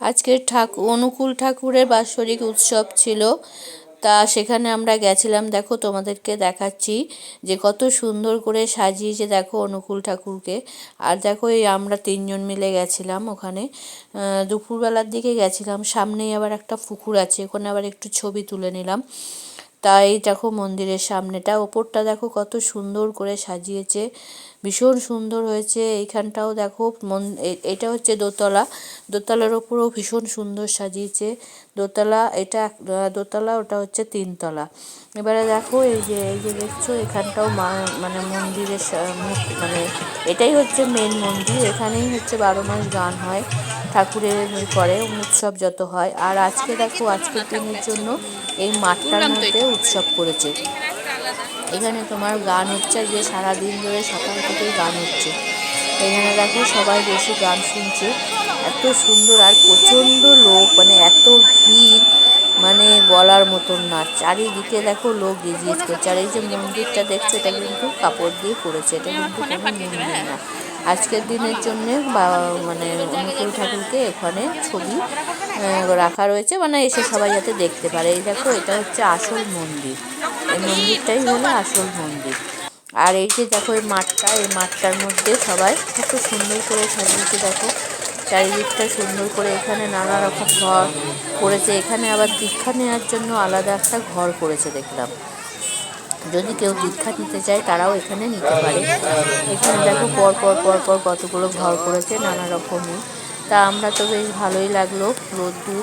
আজকে ঠাকুর অনুকূল ঠাকুরের বাৎসরিক উৎসব ছিল। তা সেখানে আমরা গেছিলাম, দেখো তোমাদেরকে দেখাচ্ছি যে কত সুন্দর করে সাজিয়েছে দেখো অনুকূল ঠাকুরকে। আর দেখো এই আমরা তিনজন মিলে গেছিলাম ওখানে। দুপুরবেলার দিকে গেছিলাম, সামনেই আবার একটা পুকুর আছে, ওখানে আবার একটু ছবি তুলে নিলাম। তাই দেখো মন্দিরের সামনেটা, ওপরটা দেখো কত সুন্দর করে সাজিয়েছে, ভীষণ সুন্দর হয়েছে। এইখানটাও দেখো মন- এটা হচ্ছে দোতলা, দোতলার ওপরেও ভীষণ সুন্দর সাজিয়েছে। দোতলা, এটা দোতলা, ওটা হচ্ছে তিনতলা। এবারে দেখো এই যে এই যে দেখছ এখানটাও মা মানে মন্দিরের মানে এটাই হচ্ছে মেন মন্দির, এখানেই হচ্ছে বারো মাস গান হয়। ঠাকুরের করে উৎসব যত হয়। আর আজকে দেখো আজকের দিনের জন্য এই মাঠটার মধ্যে উৎসব করেছে। এখানে তোমার গান হচ্ছে যে সারাদিন ধরে সকাল থেকেই গান হচ্ছে। এখানে দেখো সবাই বেশি গান শুনছে। এত সুন্দর আর প্রচণ্ড লোক মানে এত ভিড়। মানে বলার মতন না চারিদিকে দেখো লোক গিজিয়েজ করছে আর এই যে মন্দিরটা দেখছ, এটা কিন্তু কাপড় দিয়ে করেছে এটা কিন্তু কোনো মন্দির না। আজকের দিনের জন্য বা মানে অনুকূল ঠাকুরকে এখানে ছবি রাখা রয়েছে। মানে এসে সবাই যাতে দেখতে পারে। এই দেখো, এটা হচ্ছে আসল মন্দির। এই মন্দিরটাই হলো আসল মন্দির। আর এই যে দেখো, এই মাঠটা, এই মাঠটার মধ্যে সবাই কত সুন্দর করে সাজিয়েছে দেখো চারিদিকটা সুন্দর করে এখানে নানা রকম ঘর করেছে। এখানে আবার দীক্ষা নেওয়ার জন্য আলাদা একটা ঘর করেছে দেখলাম। যদি কেউ দীক্ষা নিতে চায় তারাও এখানে নিতে পারে। এখানে দেখো পর পর পর পর কতগুলো ঘর করেছে নানা রকমই। তা আমরা তো বেশ ভালোই লাগল। রোদ্দুর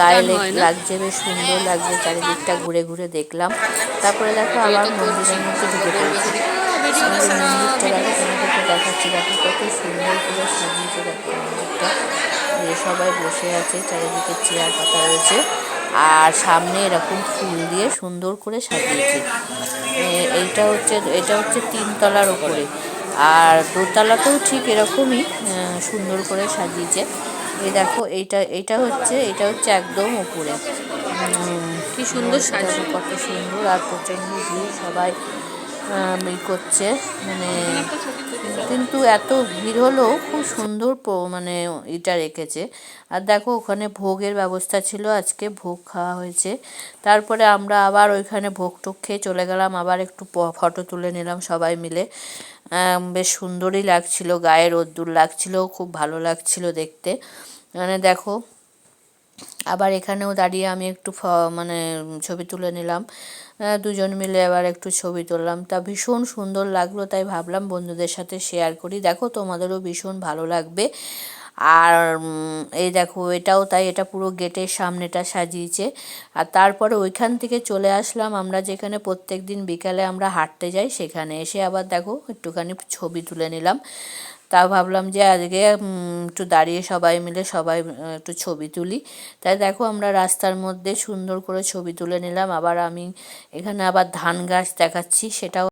গায়ে হয় লাগছে বেশ সুন্দর লাগছে চারিদিকটা ঘুরে ঘুরে দেখলাম। তারপরে দেখো আবার মন্দিরের মধ্যে ঢুকে পড়েছি। তোমাদেরকে দেখাচ্ছি দেখো কত সুন্দর করে সাজিয়েছে দেখো মন্দিরটা। যে সবাই বসে আছে চারিদিকে চেয়ার পাতা রয়েছে। আর সামনে এরকম ফুল দিয়ে সুন্দর করে সাজিয়েছে। এইটা হচ্ছে এটা হচ্ছে তিনতলার ওপরে আর দোতলাতেও ঠিক এরকমই সুন্দর করে সাজিয়েছে। এই দেখো এইটা এইটা হচ্ছে এটা হচ্ছে একদম উপরে। উম, কি সুন্দর সাজিয়ে কত সুন্দর আর প্রচণ্ড ভিড় সবাই। ই করছে। মানে কিন্তু এত ভিড় হলেও খুব সুন্দর মানে এটা রেখেছে। আর দেখো, ওখানে ভোগের ব্যবস্থা ছিল, আজকে ভোগ খাওয়া হয়েছে। তারপরে আমরা আবার ওইখানে ভোগ টোক খেয়ে চলে গেলাম, আবার একটু ফটো তুলে নিলাম সবাই মিলে। বেশ সুন্দরই লাগছিল, গায়ে রোদ্দুর লাগছিল, খুব ভালো লাগছিল দেখতে। মানে দেখো আবার এখানেও দাঁড়িয়ে আমি একটু মানে ছবি তুলে নিলাম। দুজন মিলে আবার একটু ছবি তুললাম। তা ভীষণ সুন্দর লাগল, তাই ভাবলাম বন্ধুদের সাথে শেয়ার করি। দেখো, তোমাদেরও ভীষণ ভালো লাগবে। আর এই দেখো, এটাও তাই, এটা পুরো গেটের সামনেটা সাজিয়েছে। আর তারপরে ওইখান থেকে চলে আসলাম আমরা যেখানে প্রত্যেক দিন বিকালে আমরা হাঁটতে যাই, সেখানে এসে আবার দেখো, একটুখানি ছবি তুলে নিলাম। তা ভাবলাম যে আজকে একটু দাঁড়িয়ে সবাই মিলে সবাই একটু ছবি তুলি। তাই দেখো আমরা রাস্তার মধ্যে সুন্দর করে ছবি তুলে নিলাম। আবার আমি এখানে আবার ধান গাছ দেখাচ্ছি, সেটাও